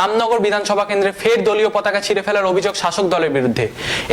রামনগর বিধানসভা কেন্দ্রে ফের দলীয় পতাকা ছিঁড়ে ফেলার অভিযোগ শাসক দলের বিরুদ্ধে।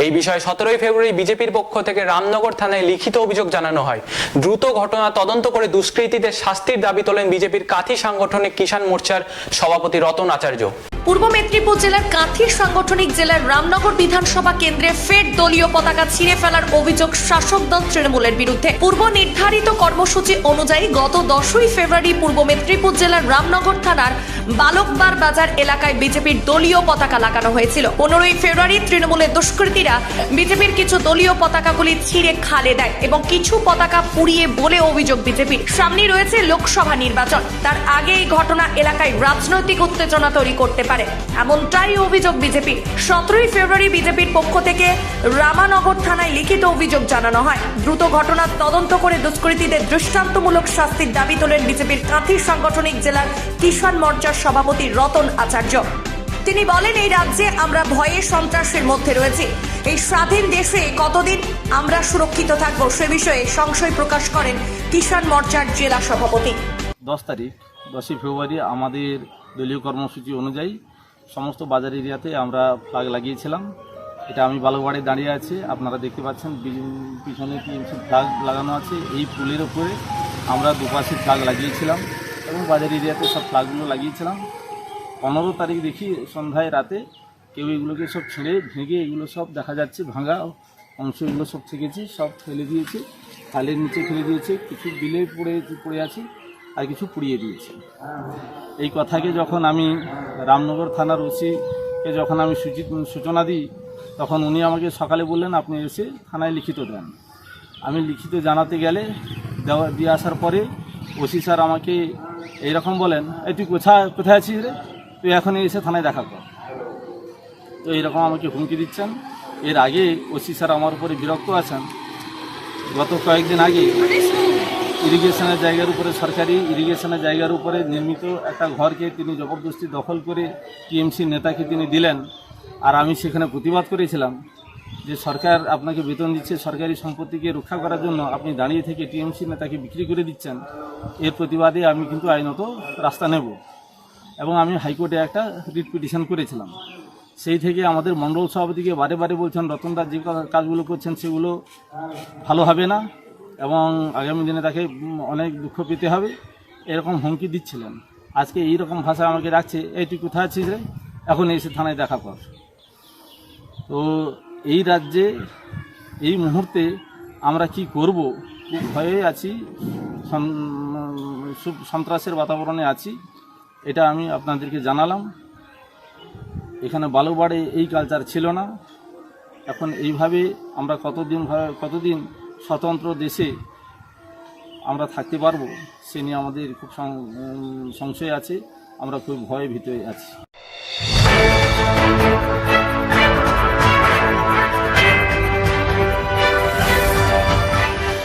এই বিষয়ে সতেরোই ফেব্রুয়ারি বিজেপির পক্ষ থেকে রামনগর থানায় লিখিত অভিযোগ জানানো হয়। দ্রুত ঘটনা তদন্ত করে দুষ্কৃতীদের শাস্তির দাবি তোলেন বিজেপির কাথি সাংগঠনিক কিষাণ মোর্চার সভাপতি রতন আচার্য। পূর্ব মেদিনীপুর জেলার কাঁথি সাংগঠনিক জেলার রামনগর বিধানসভা কেন্দ্রে ফের দলীয় পতাকা ছিঁড়ে ফেলার অভিযোগ শাসক দল তৃণমূলের বিরুদ্ধে। পূর্ব নির্ধারিত কর্মসূচি অনুযায়ী গত দশই ফেব্রুয়ারি পূর্ব মেদিনীপুর জেলার রামনগর থানার বালকবার বাজার এলাকায় বিজেপির দলীয় পতাকা লাগানো হয়েছিল। পনেরোই ফেব্রুয়ারি তৃণমূলের দুষ্কৃতীরা বিজেপির কিছু দলীয় পতাকাগুলি ছিঁড়ে খালে দেয় এবং কিছু পতাকা পুড়িয়ে বলে অভিযোগ বিজেপির। সামনে রয়েছে লোকসভা নির্বাচন। তার আগে এই ঘটনা এলাকায় রাজনৈতিক উত্তেজনা তৈরি করতে পারে। এমনটাই অভিযোগ বিজেপির। সতেরোই ফেব্রুয়ারি বিজেপির পক্ষ থেকে রামানগর থানায় লিখিত অভিযোগ জানানো হয়। দ্রুত ঘটনার তদন্ত করে দুষ্কৃতীদের দৃষ্টান্তমূলক শাস্তির দাবি তোলেন বিজেপির কাঁথি সাংগঠনিক জেলার কিষাণ মোর্চার সভাপতি রতন আচার্য। তিনি বলেন, এই রাজ্যে আমরা ভয়ে সন্ত্রাসের মধ্যে রয়েছি। এই স্বাধীন দেশে কতদিন আমরা সুরক্ষিত থাকব সে বিষয়ে সংশয় প্রকাশ করেন কিষাণ মোর্চার জেলা সভাপতি। দশ তারিখ, দশই ফেব্রুয়ারি আমাদের দলীয় কর্মসূচি অনুযায়ী সমস্ত বাজার এরিয়াতে আমরা ফ্লাগ লাগিয়েছিলাম। এটা আমি বালুবাড়ি দাঁড়িয়ে আছি, আপনারা দেখতে পাচ্ছেন পিছনে টিএমসি ফ্ল্যাগ লাগানো আছে। এই পুলের ওপরে আমরা দুপাশে ফ্লাগ লাগিয়েছিলাম এবং বাজার এরিয়াতে সব ফ্ল্যাগগুলো লাগিয়েছিলাম। পনেরো তারিখ দেখি সন্ধ্যায় রাতে কেউ এগুলোকে সব ছেড়ে ভেঙে এগুলো সব দেখা যাচ্ছে, ভাঙা অংশ এগুলো সব থেকেছি, সব ফেলে দিয়েছে, খালের নিচে ফেলে দিয়েছে, কিছু বিলে পড়ে পড়ে আছে আর কিছু পুড়িয়ে দিয়েছে। এই কথাকে যখন আমি রামনগর থানার ওসিকে যখন আমি সূচিত, সূচনা দিই, তখন উনি আমাকে সকালে বললেন, আপনি এসে থানায় লিখিত দেন। আমি লিখিত জানাতে গেলে দেওয়া, দিয়ে আসার পরে ওসি স্যার আমাকে এইরকম বলেন, এই তুই কোথায় কোথায় আছিস রে? তুই এখন এসে থানায় দেখা কর। তো এইরকম আমাকে হুমকি দিচ্ছেন। এর আগে ওসি স্যার আমার উপরে বিরক্ত আছেন। গত কয়েকদিন আগে ইরিগেশনের জায়গার উপরে, সরকারি ইরিগেশনের জায়গার উপরে নির্মিত একটা ঘরকে তিনি জবরদস্তি দখল করে টিএমসি নেতাকে তিনি দিলেন। আর আমি সেখানে প্রতিবাদ করেছিলাম যে সরকার আপনাকে বেতন দিচ্ছে, সরকারি সম্পত্তিকে রক্ষা করার জন্য আপনি দাঁড়িয়ে থেকে টিএমসি নেতাকে বিক্রি করে দিচ্ছেন। এর প্রতিবাদে আমি কিন্তু আইনত রাস্তা নেব। এবং আমি হাইকোর্টে একটা রিট পিটিশন করেছিলাম। সেই থেকে আমাদের মণ্ডল সভাপতিকে বারে বারে বলছেন রতনদার যে কাজগুলো করছেন সেগুলো ভালো হবে না এবং আগামী দিনে তাকে অনেক দুঃখ পেতে হবে। এরকম হুমকি দিচ্ছিলেন। আজকে এই রকম ভাষা আমাকে রাখছে এই তুই কোথায় আছিস রে? এখন এসে থানায় দেখা কর। তো এই রাজ্যে, এই মুহূর্তে আমরা কি করব? খুব ভয়ে আছি, সন- সন্ত্রাসের বাতাবরণে আছি। এটা আমি আপনাদেরকে জানালাম। এখানে বালুবাড়ে এই কালচার ছিল না। এখন এইভাবে আমরা কতদিন কতদিন স্বতন্ত্র দেশে আমরা থাকতে পারব, সে নিয়ে আমাদের খুব সংশয় আছে। আমরা খুব ভয়ে ভিতরে আছি।